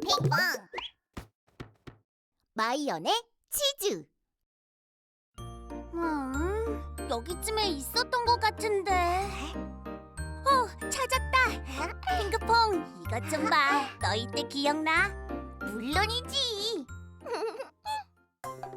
핑퐁 마이언의 치즈! 음, 여기쯤에 있었던 것 같은데. 어, 찾았다. 핑크퐁, 이것 좀 봐. 너 이때 기억나? 물론이지.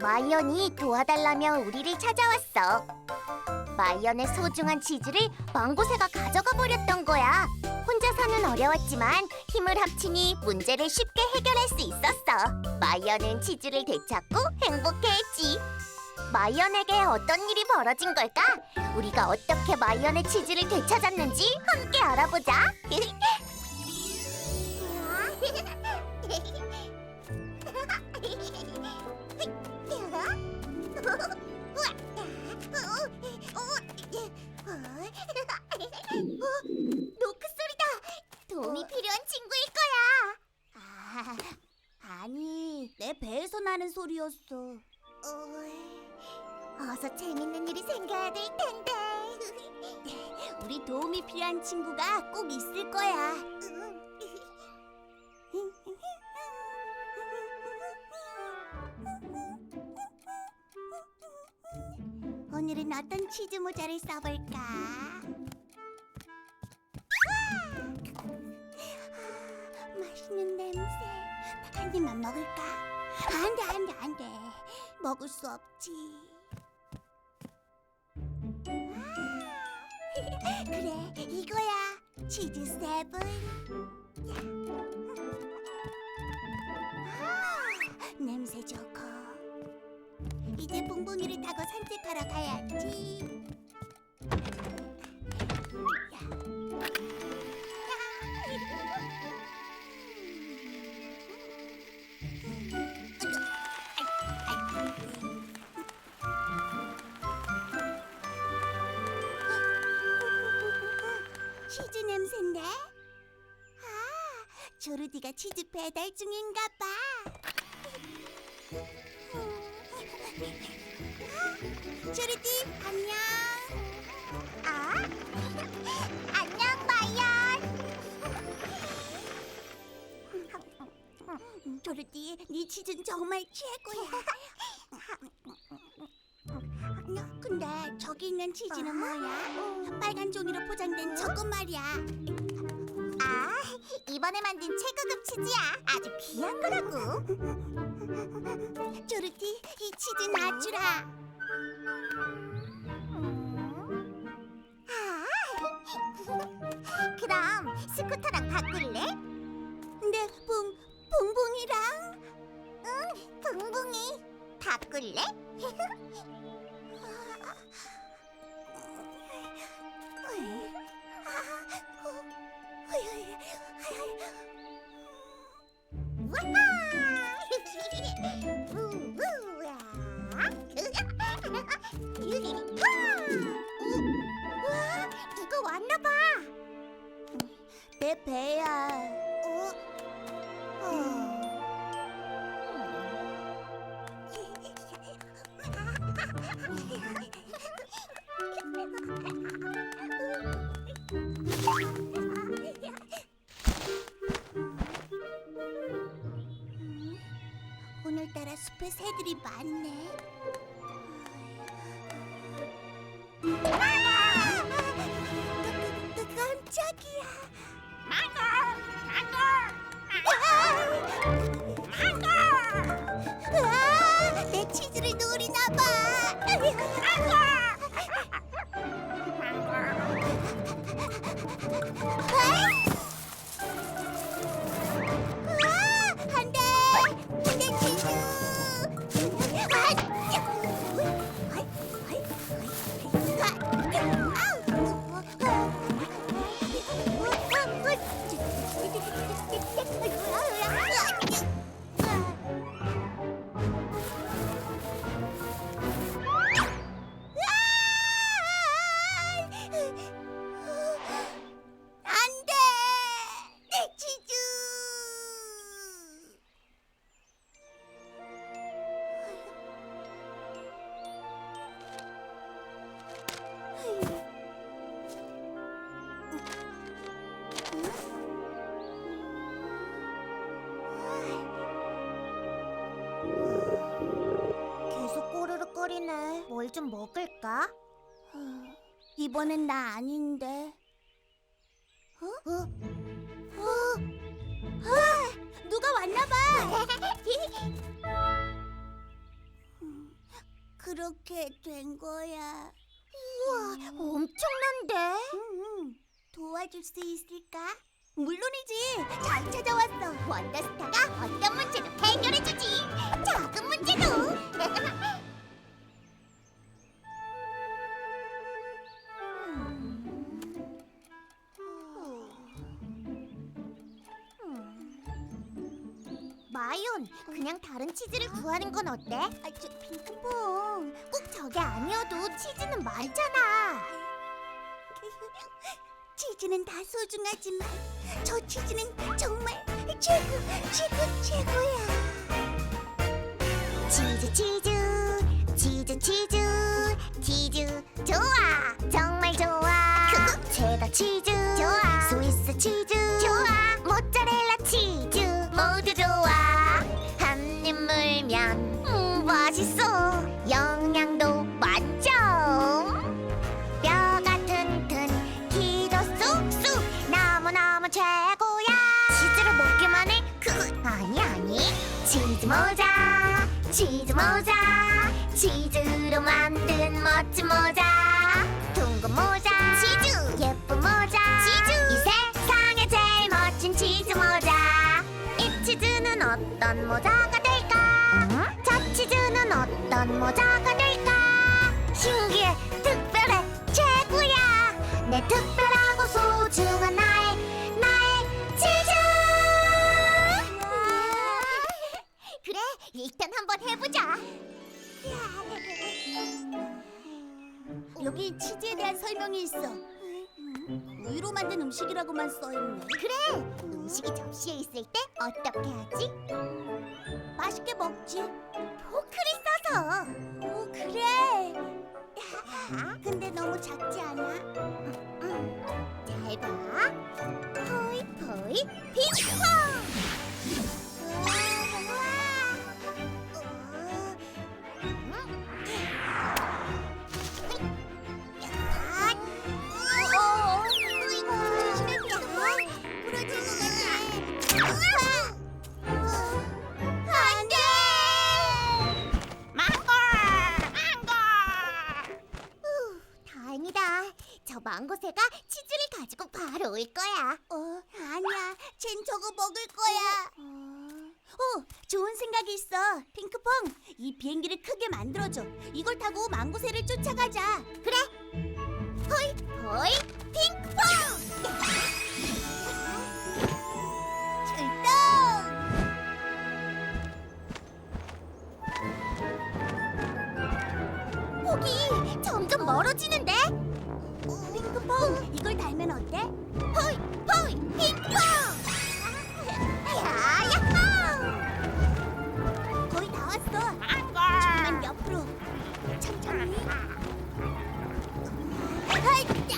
마이언이 도와달라며 우리를 찾아왔어 마이언의 소중한 치즈를 망고새가 가져가 버렸던 거야 혼자서는 어려웠지만 힘을 합치니 문제를 쉽게 해결할 수 있었어. 마이언은 치즈를 되찾고 행복해했지. 마이언에게 어떤 일이 벌어진 걸까? 우리가 어떻게 마이언의 치즈를 되찾았는지 함께 알아보자. 나는 소리였어. 어서 재밌는 일이 생겨야 될 텐데. 우리 도움이 필요한 친구가 꼭 있을 거야. 오늘은 어떤 치즈 모자를 써볼까? 아, 맛있는 냄새. 한 입만 먹을까? 안돼 안돼 안돼. 먹을 수 없지. 아, 그래 이거야 치즈 세븐. 야. 아, 냄새 좋고. 이제 붕붕이를 타고 산책하러 가야지. 치즈 냄새인데? 아, 조르디가 치즈 배달 중인가 봐. 조르디, 안녕. 아, 안녕, 마이언. 조르디, 네 치즈는 정말 최고야. 근데 저기 있는 치즈는 뭐야? 빨간 종이로 포장된 저것 말이야. 아, 이번에 만든 최고급 치즈야. 아주 귀한 거라고. 조르디, 이 치즈 놔주라. 아, 그럼 스쿠터랑 바꿀래? 네, 붕, 붕붕이랑. 응, 붕붕이. 바꿀래? 새들이 많네. 뭘 좀 먹을까? 어, 이번엔 나 아닌데. 어? 어? 어? 아, 누가 왔나 봐. 음, 그렇게 된 거야. 우와, 엄청난데? 응, 도와줄 수 있을까? 물론이지. 잘 찾아왔어. 원더스타가 어떤 문제도 해결해주지. 작은 문제도. 마이온, 그냥 다른 치즈를 구하는 건 어때? 아, 저 핑크퐁, 꼭 저게 아니어도 치즈는 많잖아. 치즈는 다 소중하지만 저 치즈는 정말 최고, 최고, 최고야. 치즈, 치즈, 치즈, 치즈, 치즈 좋아, 정말 좋아. 체다 치즈 모자 치즈 모자 치즈로 만든 멋진 모자. 둥근 모자 치즈. 예쁜 모자 치즈. 이 세상에 제일 멋진 치즈 모자. 이 치즈는 어떤 모자가 될까? 저 치즈는 어떤 모자가 될까? 신기해 특별해 최고야. 내 특별하고 소중한 나 여기 치즈에 대한 설명이 있어 우유로 만든 음식이라고만 써있네 그래 음식이 접시에 있을 때 어떻게 하지? 맛있게 먹지 포크를 써서 오 그래 근데 너무 작지 않아? 잘 봐. 포이 포이 핑퐁. 저 망고새가 치즈를 가지고 바로 올 거야. 어, 아니야. 쟨 저거 먹을 거야. 어, 좋은 생각이 있어. 핑크퐁, 이 비행기를 크게 만들어줘. 이걸 타고 망고새를 쫓아가자. 그래. 호이, 호이, 핑크퐁! 출동! 폭이 점점 멀어지는데? 핑크퐁, 이걸 달면 어때? 호이, 호이, 핑크퐁! 야, 야호! 거의 다 왔어. 조금만 옆으로. 천천히. 하이, 야.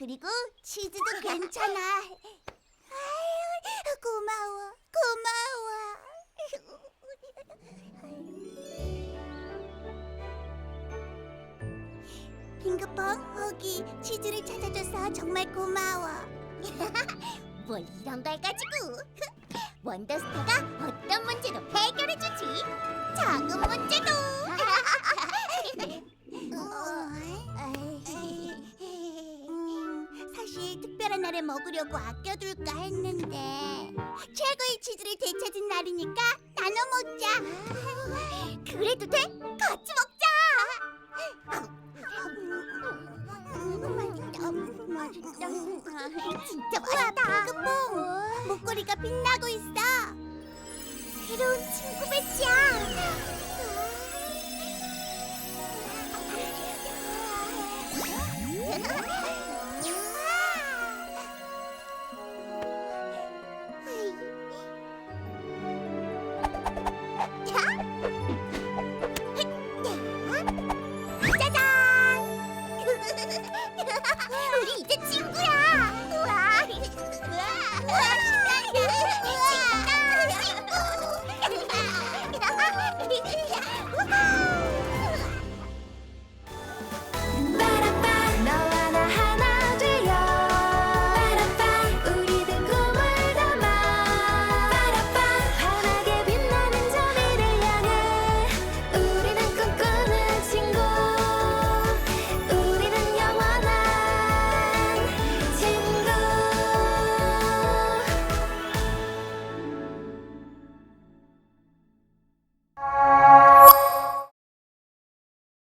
그리고 치즈도 괜찮아. 아유, 고마워, 고마워. 핑크퐁, 호기, 치즈를 찾아줘서 정말 고마워. 뭘 이런 걸 가지고? 원더스타가 어떤 문제도 해결해주지. 작은 문제도. 특별한 날에 먹으려고 아껴둘까 했는데 최고의 치즈를 되찾은 날이니까 나눠 먹자. 그래도 돼? 같이 먹자. 맛있다. 맛있다. 진짜 맛있다. 뽕 목걸이가 빛나고 있어. 새로운 친구 배지야. 我们的经成功。